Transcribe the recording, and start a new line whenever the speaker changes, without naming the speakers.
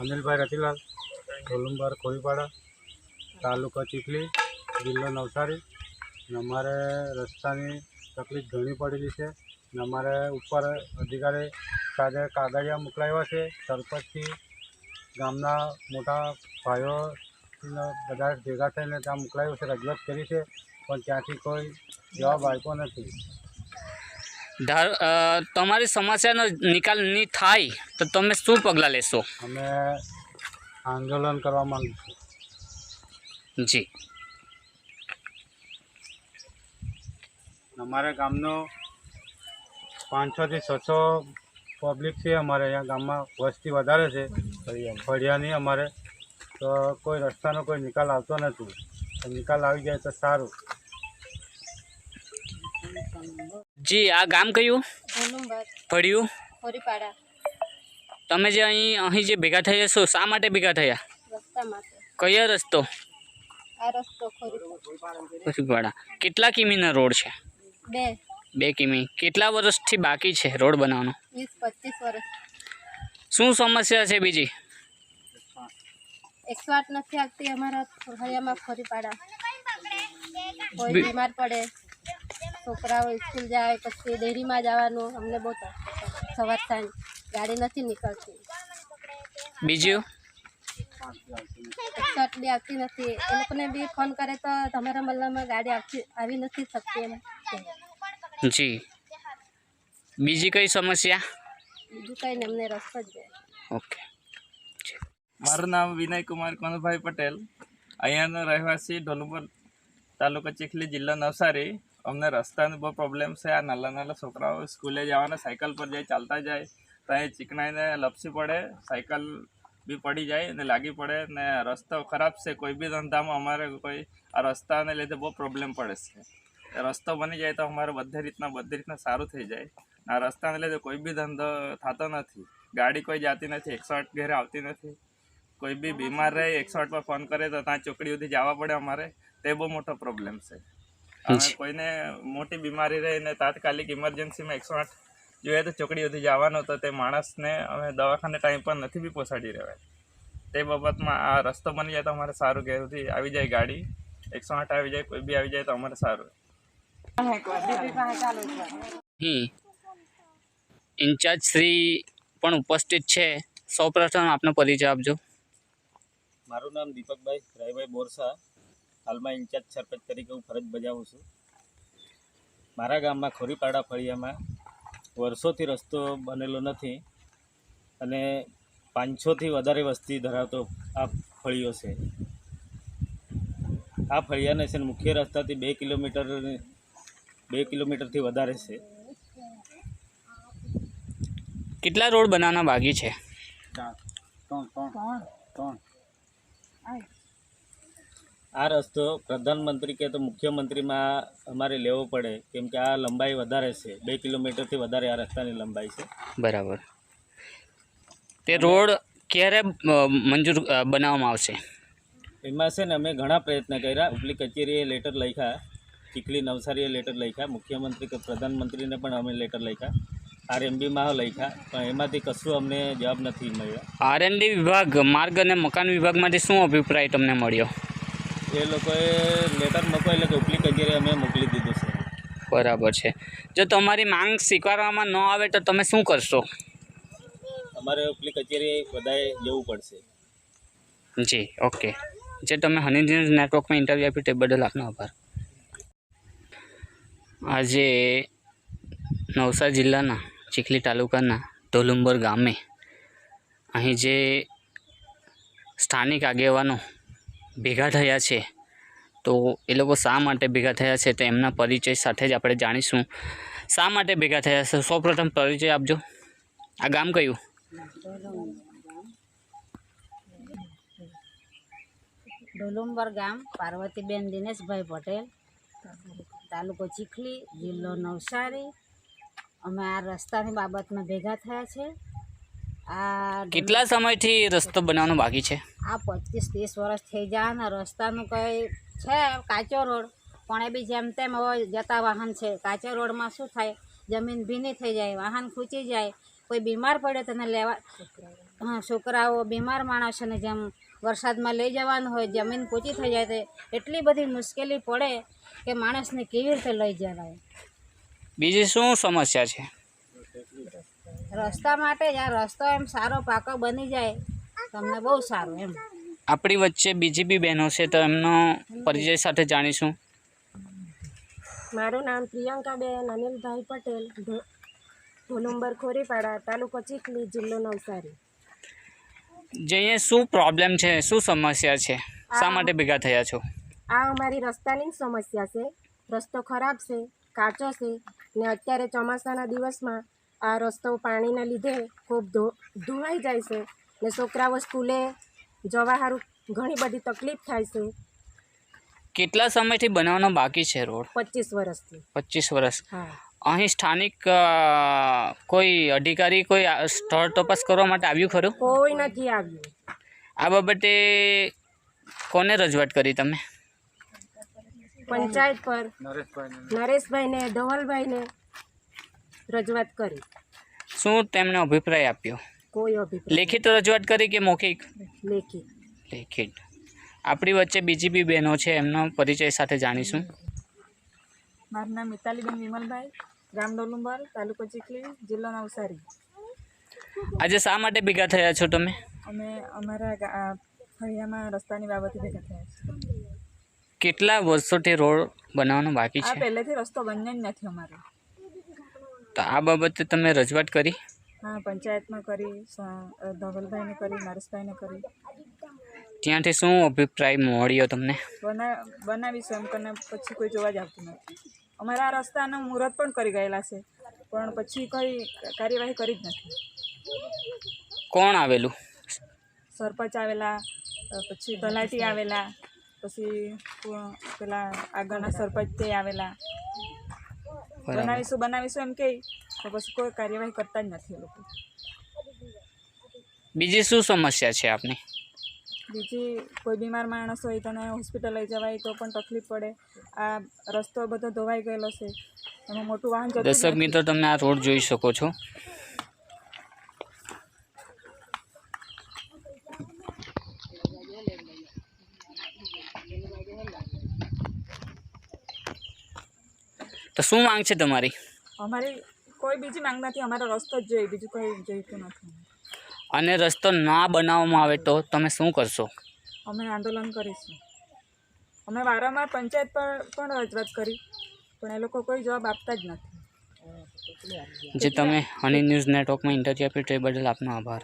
અનિલભાઈ રતિલાલ કોલુંબર કોળીપાડા તાલુકો ચીખલી, જિલ્લો નવસારી. ને અમારે રસ્તાની તકલીફ ઘણી પડેલી છે ને અમારે ઉપર અધિકારી સાથે કાગળિયા મોકલાવ્યા છે. સરપંચથી ગામના મોટા ભાઈઓ બધા ભેગા થઈને ત્યાં મોકલાવ્યું છે, રજૂઆત કરી છે, પણ ત્યાંથી કોઈ જવાબ આપ્યો નથી.
તમારી સમસ્યાનો નિકાલ નહીં થાય તો તમે શું પગલાં લેશો?
અમે આંદોલન કરવા માંગુ છું
જી.
અમારા ગામનો પાંચસોથી છસો પબ્લિક છે અમારે અહીંયા ગામમાં વસ્તી વધારે છે. ફળિયાની. અમારે. તો કોઈ રસ્તાનો કોઈ નિકાલ આવતો નથી. નિકાલ આવી જાય તો સારું.
જી આ ગામ કયું?
ફળિયું
તમે જે અહીં અહીં જે ભેગા થયા છો શા માટે ભેગા થયા? કયો રસ્તો?
આ રસ્તો ખોરી
કેટલા કિમીનો રોડ છે?
બે.
કિમી. કેટલા વર્ષથી બાકી છે રોડ બનાવવાનો? શું સમસ્યા છે બીજી?
એકસો આઠ નથી આવતી અમારા ખોરીપાડા કોઈ બીમાર પડે. છોકરાઓ સ્કૂલ જાય પછી ડેરીમાં જવાનું અમને બહુ સવાર સાંજ ગાડી નથી નીકળતી.
બીજું?
બી આવતી નથી. એ લોકોને બી ફોન કરે તો તમારા મલ્લામાં ગાડી આવતી આવી નથી શકતી એમ.
જી. બીજી કઈ સમસ્યા?
બીજું કંઈ અમને રસ્તો જ
ઓકે.
મારું નામ વિનય કુમાર કનુભાઈ પટેલ. અહીંયાનો રહેવાસી ઢોલુપર તાલુકા ચીખલી જિલ્લા નવસારી. અમને રસ્તાની બહુ પ્રોબ્લેમ છે. આ નાના નાના છોકરાઓ સ્કૂલે જવાના, સાયકલ પર જાય, ચાલતા જાય. ત્યાં ચીકણાઈને લપસી પડે, સાયકલ બી પડી જાય ને લાગી પડે ને રસ્તો ખરાબ છે. કોઈ બી ધંધામાં અમારે કોઈ આ રસ્તાને લીધે બહુ પ્રોબ્લેમ પડે છે. રસ્તો બની જાય તો અમારે બધી રીતના બધી રીતના સારું થઈ જાય. આ રસ્તાને લીધે કોઈ બી ધંધો થતો નથી. ગાડી કોઈ જાતી નથી એકસો આઠ ઘેરે આવતી નથી. કોઈ બી બીમાર રહે એકસો આઠ પર ફોન કરે તો ત્યાં ચોકડી સુધી જવા પડે અમારે. તે બહુ મોટો પ્રોબ્લેમ છે. કોઈને મોટી બીમારી રહીને તાત્કાલિક ઇમરજન્સીમાં એકસો આઠ જોઈએ તો ચોકડી સુધી જવાનો તો તે માણસને અમે દવાખાને ટાઈમ પર નથી બી પહોંચાડી રહેવાય. તે બાબતમાં આ રસ્તો બની જાય તો અમારે સારું ઘેરથી આવી જાય ગાડી. એકસો આઠ આવી જાય કોઈ બી આવી જાય તો અમારે સારું.
ઇન્ચાર્જ શ્રી પણ ઉપસ્થિત છે. સૌપ્રથમ આપનો પરિચય આપજો.
મારું નામ દીપકભાઈ રાયભાઈ બોરસા. હાલમાં ઇન્ચાર્જ સરપંચ તરીકે હું ફરજ બજાવું છું. મારા ગામમાં ખોરીપાડા ફળિયામાં વર્ષોથી રસ્તો બનેલો નથી અને પાંચસોથી વધારે વસ્તી ધરાવતો આ ફળિયો છે. આ ફળિયાને છે ને મુખ્ય રસ્તાથી બે કિલોમીટર બે કિલોમીટરથી વધારે છે.
કેટલા રોડ બનાવવાના બાકી છે?
ત્રણ ત્રણ ત્રણ. ત્રણ.
આ રસ્તો પ્રધાનમંત્રી કે તો મુખ્યમંત્રીમાં અમારે લેવો પડે કેમ કે આ લંબાઈ વધારે છે. બે કિલોમીટરથી વધારે આ રસ્તાની લંબાઈ છે.
બરાબર. તે રોડ ક્યારે મંજૂર બનાવવામાં આવશે?
એમાં છે ને અમે ઘણા પ્રયત્ન કર્યા. ઉપલી કચેરીએ લેટર લખ્યા ચીખલી નવસારીએ લેટર લખ્યા મુખ્યમંત્રી કે પ્રધાનમંત્રીને પણ અમે લેટર લખ્યા. આરએમબીમાં લખ્યા પણ એમાંથી કશું અમને જવાબ નથી મળ્યો.
આરએમડી વિભાગ માર્ગ અને મકાન વિભાગમાંથી શું અભિપ્રાય તમને મળ્યો?
એ લોકોએ લેટર મૂકો એટલે કે ઉપલી કચેરીએ અમે મોકલી દીધું છે.
બરાબર છે. જો તમારી માંગ સ્વીકારવામાં ન આવે તો તમે શું કરશો?
અમારે ઉપલી કચેરી બધાએ જવું પડશે.
જી ઓકે. જે તમે હની ન્યૂઝ નેટવર્કમાં ઇન્ટરવ્યૂ આપ્યું તે બદલ આપનો આભાર. આજે નવસારી જિલ્લાના ચીખલી તાલુકાના ધોલુંબર ગામે અહીં જે સ્થાનિક આગેવાનો ભેગા થયા છે. તો એ લોકો શા માટે ભેગા થયા છે તો એમના પરિચય સાથે જ આપણે જાણીશું. શા માટે ભેગા થયા છે? સૌપ્રથમ પરિચય આપજો. આ ગામ કયું?
ડોલુંબર ગામ, પાર્વતીબેન દિનેશભાઈ પટેલ, તાલુકો ચીખલી, જિલ્લો નવસારી. અમે આ રસ્તાની બાબતમાં ભેગા થયા છે. આ
કેટલા સમયથી રસ્તો બનાવવાનો બાકી છે?
આ પચીસ ત્રીસ વર્ષ થઈ જાય ને રસ્તાનું કંઈ છે કાચો રોડ. પણ એ બી જેમ તેમ હવે જતા વાહન છે. કાચા રોડમાં શું થાય? જમીન ભીની થઈ જાય વાહન ખૂંચી જાય. કોઈ બીમાર પડે તેને લેવા હા છોકરાઓ બીમાર માણસોને જેમ વરસાદમાં લઈ જવાનું હોય જમીન પૂચી થઈ જાય તે એટલી બધી મુશ્કેલી પડે કે માણસને કેવી રીતે લઈ જવાય?
બીજી શું સમસ્યા છે?
રસ્તા માટે જ આ રસ્તો એમ સારો પાકો બની જાય. તમને બહુ સારું એમ.
આપણી વચ્ચે બીજી બી બહેનો છે તો એમનો પરિચય સાથે જાણીશું.
મારું નામ પ્રિયંકાબેન અનિલભાઈ પટેલ ઢોલુંબર ખોરીપાડા તાલુકો ચીખલી જિલ્લો નવસારી.
જઈએ શું પ્રોબ્લેમ છે શું સમસ્યા છે? શા માટે ભેગા થયા છો?
આ અમારી રસ્તાની સમસ્યા છે. રસ્તો ખરાબ છે કાચો છે ને અત્યારે ચોમાસાના દિવસમાં આ રસ્તો પાણીના લીધે ખૂબ ધો ધોવાઈ જાય છે ને છોકરાઓ સ્કૂલે જવા સારું ઘણી બધી તકલીફ થાય છે.
કેટલા સમયથી બનાવવાનો બાકી છે રોડ?
પચીસ વર્ષથી.
પચીસ વર્ષ.
હા.
અહીં સ્થાનિક કોઈ અધિકારી કોઈ સ્થળ તપાસ કરવા માટે આવ્યું ખરું?
કોઈ નથી આવ્યું.
આ બાબતે કોને રજૂઆત કરી તમે?
પંચાયત પર.
નરેશભાઈને
ધવલભાઈને. રજૂઆત કરી.
શું તેમને અભિપ્રાય આપ્યો?
કોઈ અભિપ્રાય
લેખિત રજૂઆત કરી કે મૌખિક?
લેખિત.
લેખિત. આપણી વચ્ચે બીજી બી બહેનો છે એમનો પરિચય સાથે જાણીશું.
મારું નામ મિતાલીબેન વિમલભાઈ ગામ ડોલુંબર તાલુકો ચીખલી જિલ્લો નવસારી.
આજે શા માટે ભેગા થયા છો તમે?
અમે અમારા ફળિયામાં રસ્તાની બાબતે ભેગા થયા છીએ.
કેટલા વર્ષોથી રોડ બનાવવાનો બાકી છે?
પહેલેથી રસ્તો બન્યો જ નથી અમારો.
તો આ બાબતે તમે રજૂઆત કરી?
હા પંચાયતમાં કરી ધવલભાઈને કરી નરેશભાઈને કરી.
ત્યાંથી શું અભિપ્રાય મળ્યો તમને?
બના બનાવીશું એમ કરીને પછી કોઈ જોવા જ આવતું નથી. અમારા આ રસ્તાનું મુહૂર્ત પણ કરી ગયેલા છે પણ પછી કોઈ કાર્યવાહી કરી જ નથી.
કોણ આવેલું?
સરપંચ આવેલા પછી તલાટી આવેલા પછી પેલા આગળના સરપંચ તે આવેલા. બનાવીશું બનાવીશું એમ કહે તો પછી કોઈ કાર્યવાહી કરતા જ નથી એ લોકો.
બીજી શું સમસ્યા છે આપની?
બીજી કોઈ બીમાર માણસ હોય તેને હોસ્પિટલ લઈ જવાય તો પણ તકલીફ પડે. આ રસ્તો બધો ધોવાઈ ગયેલો છે. એમાં મોટું વાહન
દર્શક મિત્રો તમે આ રોડ જોઈ શકો છો. તો શું માંગ છે તમારી?
અમારી કોઈ બીજી માંગ નથી અમારો રસ્તો જ જોઈએ બીજું કોઈ જોઈતું નથી.
અને રસ્તો ના બનાવવામાં આવે તો તમે શું કરશો?
અમે આંદોલન કરીશું. અમે વારંવાર પંચાયત પર પણ રજૂઆત કરી પણ એ લોકો કોઈ જવાબ આપતા જ નથી.
જે તમે હની ન્યૂઝ નેટવર્કમાં ઇન્ટરવ્યુ આપ્યું તે બદલ આપનો આભાર.